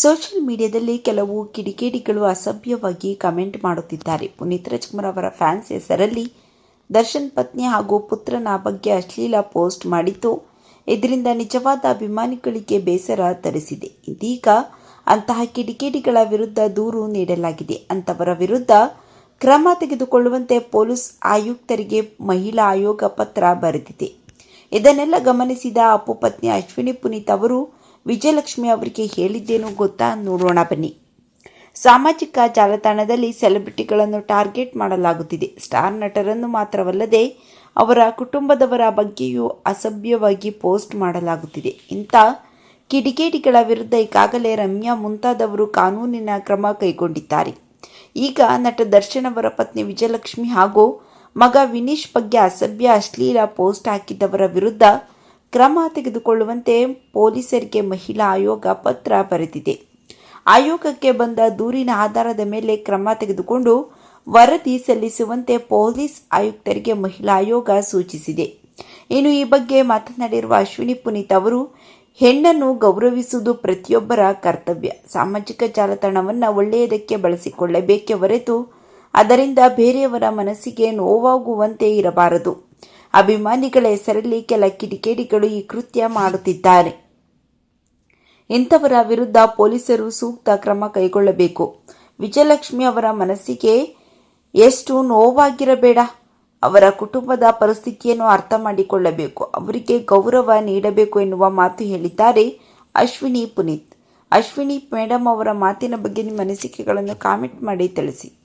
Social ಮೀಡಿಯಾದಲ್ಲಿ ಕೆಲವು ಕಿಡಿಕೇಡಿಗಳು ಅಸಭ್ಯವಾಗಿ ಕಮೆಂಟ್ ಮಾಡುತ್ತಿದ್ದಾರೆ. ಪುನೀತ್ ರಾಜ್ಕುಮಾರ್ ಅವರ ಫ್ಯಾನ್ಸ್ ಹೆಸರಲ್ಲಿ ದರ್ಶನ್ ಪತ್ನಿ ಹಾಗೂ ಪುತ್ರನ ಬಗ್ಗೆ ಅಶ್ಲೀಲ ಪೋಸ್ಟ್ ಮಾಡಿತ್ತು ಇದರಿಂದ ನಿಜವಾದ ಅಭಿಮಾನಿಗಳಿಗೆ ಬೇಸರ ತರಿಸಿದೆ. ಇದೀಗ ಅಂತಹ ಕಿಡಿಕೇಡಿಗಳ ವಿರುದ್ಧ ದೂರು ನೀಡಲಾಗಿದೆ. ಅಂತವರ ವಿರುದ್ಧ ಕ್ರಮ ತೆಗೆದುಕೊಳ್ಳುವಂತೆ ಪೊಲೀಸ್ ಆಯುಕ್ತರಿಗೆ ಮಹಿಳಾ ಆಯೋಗ ಪತ್ರ ಬರೆದಿದೆ. ಇದನ್ನೆಲ್ಲ ಗಮನಿಸಿದ ಅಪ್ಪು ಪತ್ನಿ ಅಶ್ವಿನಿ ಪುನೀತ್ ಅವರು ವಿಜಯಲಕ್ಷ್ಮಿ ಅವರಿಗೆ ಹೇಳಿದ್ದೇನು ಗೊತ್ತಾ ನೋಡೋಣ ಬನ್ನಿ. ಸಾಮಾಜಿಕ ಜಾಲತಾಣದಲ್ಲಿ ಸೆಲೆಬ್ರಿಟಿಗಳನ್ನು ಟಾರ್ಗೆಟ್ ಮಾಡಲಾಗುತ್ತಿದೆ. ಸ್ಟಾರ್ ನಟರನ್ನು ಮಾತ್ರವಲ್ಲದೆ ಅವರ ಕುಟುಂಬದವರ ಬಗ್ಗೆಯೂ ಅಸಭ್ಯವಾಗಿ ಪೋಸ್ಟ್ ಮಾಡಲಾಗುತ್ತಿದೆ. ಇಂಥ ಕಿಡಿಗೇಡಿಗಳ ವಿರುದ್ಧ ಈಗಾಗಲೇ ರಮ್ಯಾ ಮುಂತಾದವರು ಕಾನೂನಿನ ಕ್ರಮ ಕೈಗೊಂಡಿದ್ದಾರೆ. ಈಗ ನಟ ದರ್ಶನ್ ಅವರ ಪತ್ನಿ ವಿಜಯಲಕ್ಷ್ಮಿ ಹಾಗೂ ಮಗ ವಿನೀಶ್ ಬಗ್ಗೆ ಅಸಭ್ಯ, ಅಶ್ಲೀಲ ಪೋಸ್ಟ್ ಹಾಕಿದ್ದವರ ವಿರುದ್ಧ ಕ್ರಮ ತೆಗೆದುಕೊಳ್ಳುವಂತೆ ಪೊಲೀಸರಿಗೆ ಮಹಿಳಾ ಆಯೋಗ ಪತ್ರ ಬರೆದಿದೆ. ಆಯೋಗಕ್ಕೆ ಬಂದ ದೂರಿನ ಆಧಾರದ ಮೇಲೆ ಕ್ರಮ ತೆಗೆದುಕೊಂಡು ವರದಿ ಸಲ್ಲಿಸುವಂತೆ ಪೊಲೀಸ್ ಆಯುಕ್ತರಿಗೆ ಮಹಿಳಾ ಆಯೋಗ ಸೂಚಿಸಿದೆ. ಇನ್ನು ಈ ಬಗ್ಗೆ ಮಾತನಾಡಿರುವ ಅಶ್ವಿನಿ ಪುನೀತ್ ಅವರು, ಹೆಣ್ಣನ್ನು ಗೌರವಿಸುವುದು ಪ್ರತಿಯೊಬ್ಬರ ಕರ್ತವ್ಯ. ಸಾಮಾಜಿಕ ಜಾಲತಾಣವನ್ನು ಒಳ್ಳೆಯದಕ್ಕೆ ಬಳಸಿಕೊಳ್ಳಬೇಕೇ ಹೊರತು ಅದರಿಂದ ಬೇರೆಯವರ ಮನಸ್ಸಿಗೆ ನೋವಾಗುವಂತೆ ಇರಬಾರದು. ಅಭಿಮಾನಿಗಳ ಹೆಸರಲ್ಲಿ ಕೆಲ ಕಿಡಿಕೇಡಿಗಳು ಈ ಕೃತ್ಯ ಮಾಡುತ್ತಿದ್ದಾರೆ. ಇಂಥವರ ವಿರುದ್ಧ ಪೊಲೀಸರು ಸೂಕ್ತ ಕ್ರಮ ಕೈಗೊಳ್ಳಬೇಕು. ವಿಜಯಲಕ್ಷ್ಮಿ ಅವರ ಮನಸ್ಸಿಗೆ ಎಷ್ಟು ನೋವಾಗಿರಬೇಡ. ಅವರ ಕುಟುಂಬದ ಪರಿಸ್ಥಿತಿಯನ್ನು ಅರ್ಥ ಮಾಡಿಕೊಳ್ಳಬೇಕು. ಅವರಿಗೆ ಗೌರವ ನೀಡಬೇಕು ಎನ್ನುವ ಮಾತು ಹೇಳಿದ್ದಾರೆ ಅಶ್ವಿನಿ ಪುನೀತ್. ಅಶ್ವಿನಿ ಮೇಡಮ್ ಅವರ ಮಾತಿನ ಬಗ್ಗೆ ನಿಮ್ಮ ಅನಿಸಿಕೆಗಳನ್ನು ಕಾಮೆಂಟ್ ಮಾಡಿ ತಿಳಿಸಿ.